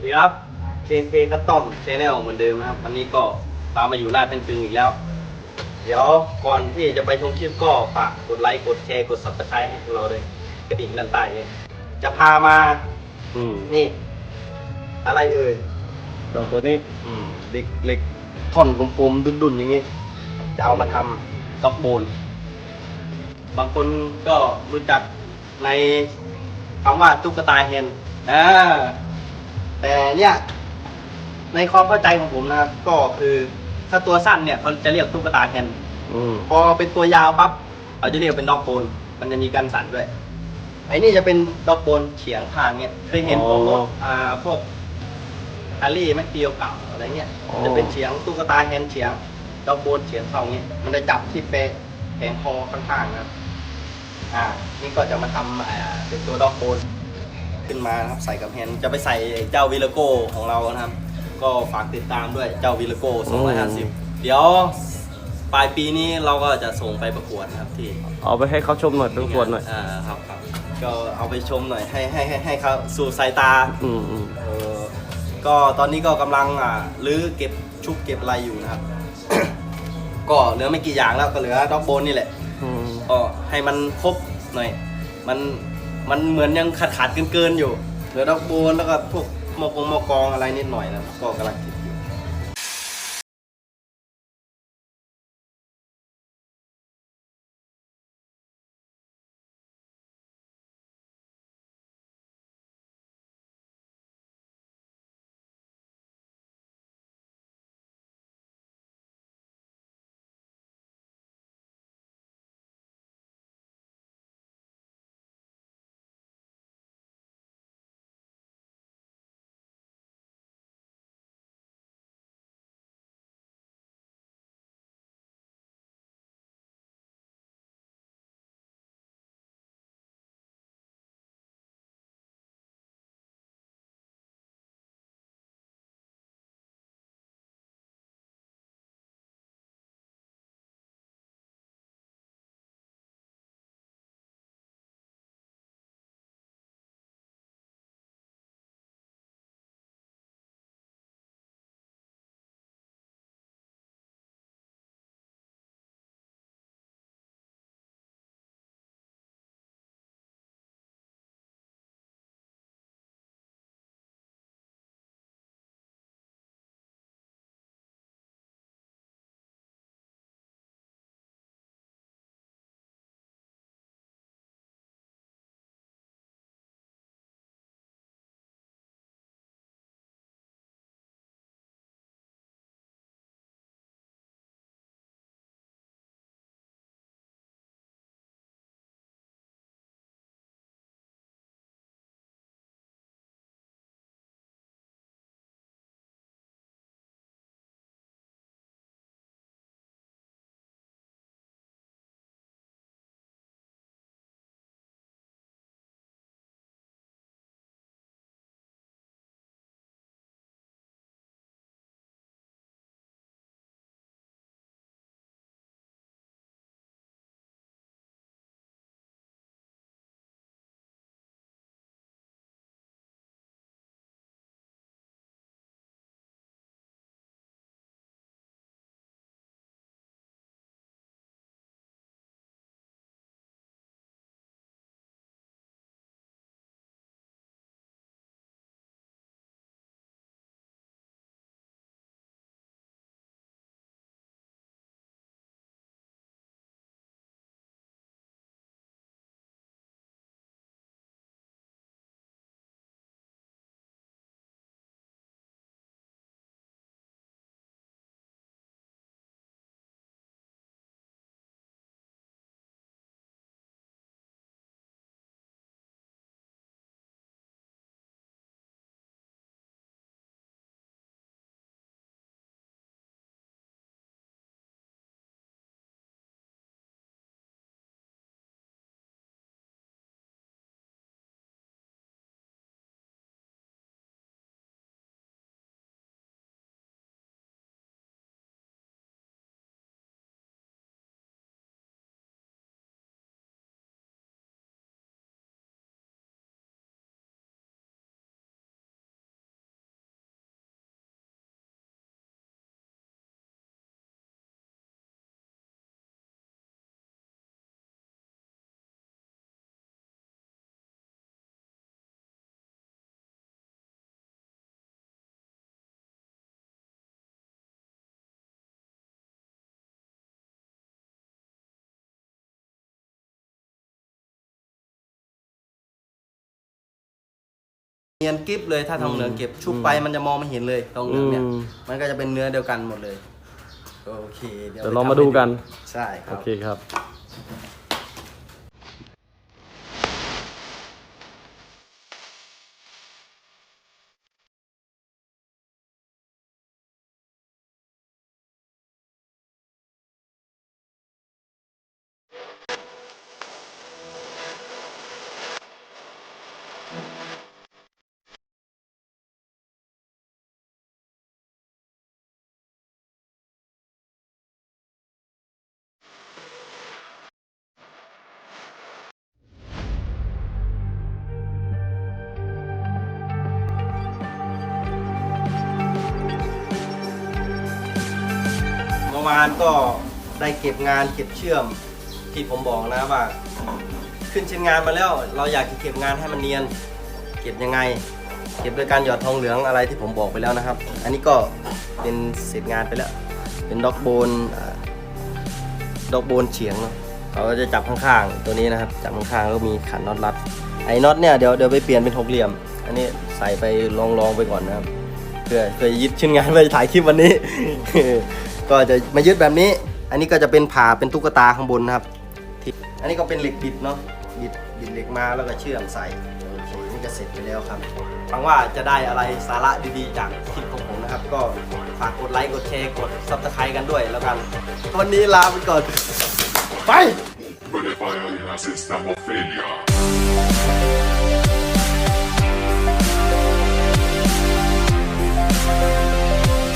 สวัสดีครับเชนเพคัตตอมชแนลเหมือนเดิมนะครับ วันนี้ก็ตามมาอยู่ราชเป็นตึงอีกแล้ว เดี๋ยวก่อนที่จะไปชมคลิปก็ฝากกดไลค์กดแชร์กด subscribe ให้พวกเราเลยกระดิ่งด้านใต้เลยจะพามา อืมนี่ อะไรเอ่ยดอกตัวนี้อืมเด็กเล็กท่อนกลมๆดุนๆอย่างงี้ จะเอามาทำด็อกโบน บางคนก็รู้จักในคำว่าตุ๊กตาเฮนอ่า แต่เนี่ยในความเข้าใจของผมนะครับ ก็คือถ้าตัวสั้นเนี่ยเขาจะเรียกตุ๊กตาเฮนอืมพอเป็นตัวยาวปั๊บเขาจะเรียกเป็นด็อกโบนมันจะมีการสั่นด้วยไอ้นี่จะเป็นด็อกโบนเฉียงข้างเนี่ยเคยเห็นพวกรถอ่าพวกอารี่แม็กเดียวเก่าอะไรเงี้ยจะเป็นเฉียงตุ๊กตาแฮนด์เฉียงด็อกโบนเฉียงเท่าเงี้ยมันจะจับที่เปะแผงคอข้างๆนะครับอ่า นี่ก็จะมาทำอ่าเป็นตัวด็อกโบน ขึ้นมานะครับใส่กับแฮนด์จะไปใส่เจ้าวิลโก้ของเรานะครับ ก็ฝากติดตามด้วยเจ้าวิลโก้250 เดี๋ยวปลายปีนี้เราก็จะส่งไปประกวดนะครับที่เอาไปให้เขาชมหน่อยเป็นขวดหน่อยอ่าครับครับก็เอาไปชมหน่อยให้ให้ให้ให้เขาสู่สายตาอืมอืมเออก็ตอนนี้ก็กำลังอ่ารื้อเก็บชุบเก็บอะไรอยู่นะครับ ก็เหลือไม่กี่อย่างแล้วก็เหลือด็อกโบนนี่แหละ อืมก็ให้มันครบหน่อย มัน มันเหมือนยังขาดขาดเกินเกินๆอยู่เหลือดอกโบนแล้วก็พวกมอกงมอกองอะไรนิดหน่อยนะก็กำลังคิด เนียนกริบเลยถ้าทองเหลืองเก็บชุบไปมันจะมองไม่เห็นเลยทองเหลืองเนี่ยอืมมันก็จะเป็นเนื้อเดียวกันหมดเลย โอเค เดี๋ยวเรามาดูกัน ใช่คโอรับเคครับ วานก็ได้เก็บงานเก็บเชื่อมที่ผมบอกนะว่า ขึ้นชิ้นงานมาแล้ว เราอยากจะเก็บงานให้มันเนียน เก็บยังไง เก็บโดยการหยอดทองเหลืองอะไรที่ผมบอกไปแล้วนะครับ อันนี้ก็เป็นเสร็จงานไปแล้ว เป็นด็อกโบนด็อกโบนเฉียงเนอะเขาจะจับข้างๆตัวนี้นะครับ จับข้างๆแล้วก็มีขันน็อตรัดไอ้น็อตเนี่ยเดี๋ยวเดี๋ยวไปเปลี่ยนเป็นหกเหลี่ยม อันนี้ใส่ไปลองๆไปก่อนนะครับเพื่อเพื่อยึดชิ้นงานเพื่อจะถ่ายคลิปวันนี้ ก็จะมายึดแบบนี้ อันนี้ก็จะเป็นผ่าเป็นตุ๊กตาข้างบนนะครับที่อันนี้ก็เป็นเหล็กบิดเนาะบิดบิดเหล็กมาแล้วก็เชื่อมใส่โอเคนี่ก็เสร็จไปแล้วครับหวังว่าจะได้อะไรสาระดีๆจากคลิปของผมนะครับ ก็ฝากกดไลค์กดแชร์กดซับสไครต์กันด้วยแล้วกัน วันนี้ลาไปก่อนไป But if I am